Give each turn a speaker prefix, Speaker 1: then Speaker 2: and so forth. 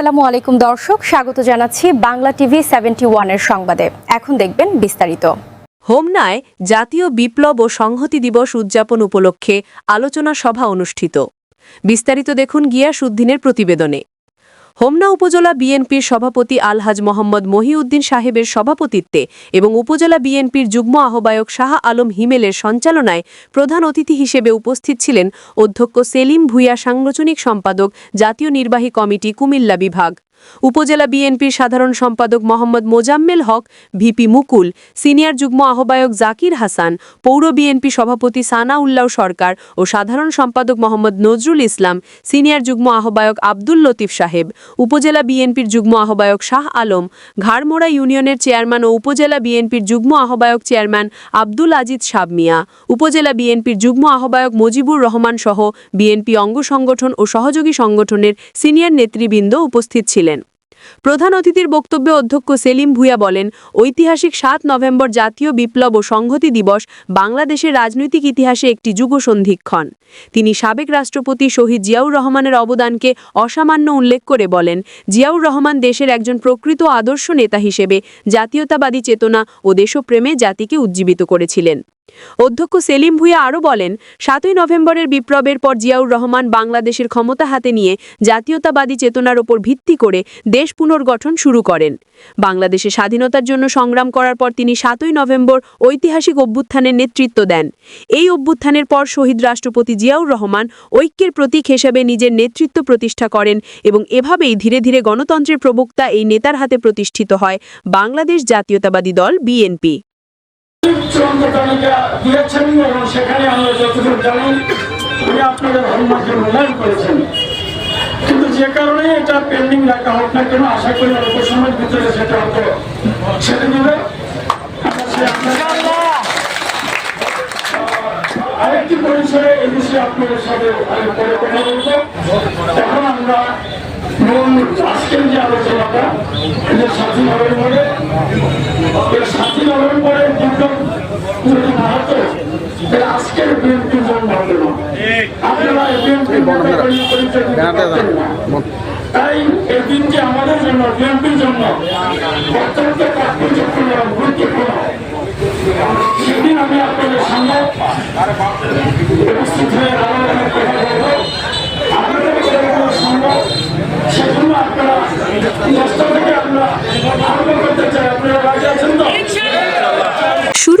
Speaker 1: আসসালামু আলাইকুম দর্শক, স্বাগত জানাচ্ছি বাংলা টিভি সেভেন্টি ওয়ানের সংবাদে। এখন দেখবেন বিস্তারিত।
Speaker 2: হোমনায় জাতীয় বিপ্লব ও সংহতি দিবস উদযাপন উপলক্ষে আলোচনা সভা অনুষ্ঠিত। বিস্তারিত দেখুন গিয়াসউদ্দিনের প্রতিবেদনে। হোমনা উপজেলা বিএনপির সভাপতি আলহাজ মোহাম্মদ মহিউদ্দিন সাহেবের সভাপতিত্বে এবং উপজেলা বিএনপির যুগ্ম আহ্বায়ক শাহ আলম হিমেলের সঞ্চালনায় প্রধান অতিথি হিসেবে উপস্থিত ছিলেন অধ্যক্ষ সেলিম ভুইয়া সাংগঠনিক সম্পাদক জাতীয় নির্বাহী কমিটি কুমিল্লা বিভাগ। উপজেলা বিএনপির সাধারণ সম্পাদক মোহাম্মদ মোজাম্মেল হক, ভিপি মুকুল, সিনিয়র যুগ্ম আহ্বায়ক জাকির হাসান, পৌর বিএনপি সভাপতি সানাউল্লাহ সরকার ও সাধারণ সম্পাদক মোহাম্মদ নজরুল ইসলাম, সিনিয়র যুগ্ম আহ্বায়ক আব্দুল লতিফ সাহেব, উপজেলা বিএনপির যুগ্ম আহ্বায়ক শাহ আলম, ঘাড়মোড়া ইউনিয়নের চেয়ারম্যান ও উপজেলা বিএনপির যুগ্ম আহ্বায়ক চেয়ারম্যান আব্দুল আজিজ সাব মিয়া উপজেলা বিএনপির যুগ্ম আহ্বায়ক মুজিবুর রহমান সহ বিএনপি অঙ্গ সংগঠন ও সহযোগী সংগঠনের সিনিয়র নেতৃবৃন্দ উপস্থিত ছিলেন। প্রধান অতিথির বক্তব্যে অধ্যক্ষ সেলিম ভুইয়া বলেন, ঐতিহাসিক সাত নভেম্বর জাতীয় বিপ্লব ও সংহতি দিবস বাংলাদেশের রাজনৈতিক ইতিহাসে একটি যুগসন্ধিক্ষণ। তিনি সাবেক রাষ্ট্রপতি শহীদ জিয়াউর রহমানের অবদানকে অসামান্য উল্লেখ করে বলেন, জিয়াউর রহমান দেশের একজন প্রকৃত আদর্শ নেতা হিসেবে জাতীয়তাবাদী চেতনা ও দেশপ্রেমে জাতিকে উজ্জীবিত করেছিলেন। অধ্যক্ষ সেলিম ভুইয়া আরও বলেন, সাতই নভেম্বরের বিপ্লবের পর জিয়াউর রহমান বাংলাদেশের ক্ষমতা হাতে নিয়ে জাতীয়তাবাদী চেতনার ওপর ভিত্তি করে দেশ পুনর্গঠন শুরু করেন। বাংলাদেশে স্বাধীনতার জন্য সংগ্রাম করার পর তিনি সাতই নভেম্বর ঐতিহাসিক অভ্যুত্থানের নেতৃত্ব দেন। এই অভ্যুত্থানের পর শহীদ রাষ্ট্রপতি জিয়াউর রহমান ঐক্যের প্রতীক হিসেবে নিজের নেতৃত্ব প্রতিষ্ঠা করেন এবং এভাবেই ধীরে ধীরে গণতন্ত্রের প্রবক্তা এই নেতার হাতে প্রতিষ্ঠিত হয় বাংলাদেশ জাতীয়তাবাদী দল বিএনপি।
Speaker 3: দিয়েছেন এবং সেখানে আমরা যতদূর জানি উনি আপনাদের মূল্যায়ন করেছেন। কিন্তু যে কারণে এটা পেন্ডিং রাখা হোক না কেন, আশা করি অল্প সময়ের ভিতরে সেটা হয়তো ছেড়ে দেবে। আরেকটি পরিচয়ে এই বিষয়ে আপনাদের সাথে কথা বলব। এখন আমরা মূল আজকের যে আলোচনাটা সাতই নভেম্বরে সাতই নভেম্বরে বিপ্লব যদি না হতো তাহলে বিএনপি জন্ম হতো না আপনারা না তাই দিনটি আমাদের জন্য বিএনপির জন্য অত্যন্ত তাৎপর্যপূর্ণ গুরুত্বপূর্ণ আমি আপনাদের সামনে উপস্থিত হয়ে আপনাদের সম্ভব সেজন্য আপনারা দশটা থেকে আমরা আরম্ভ করতে চাই আপনারা রাজি আছেন তো
Speaker 2: শুরু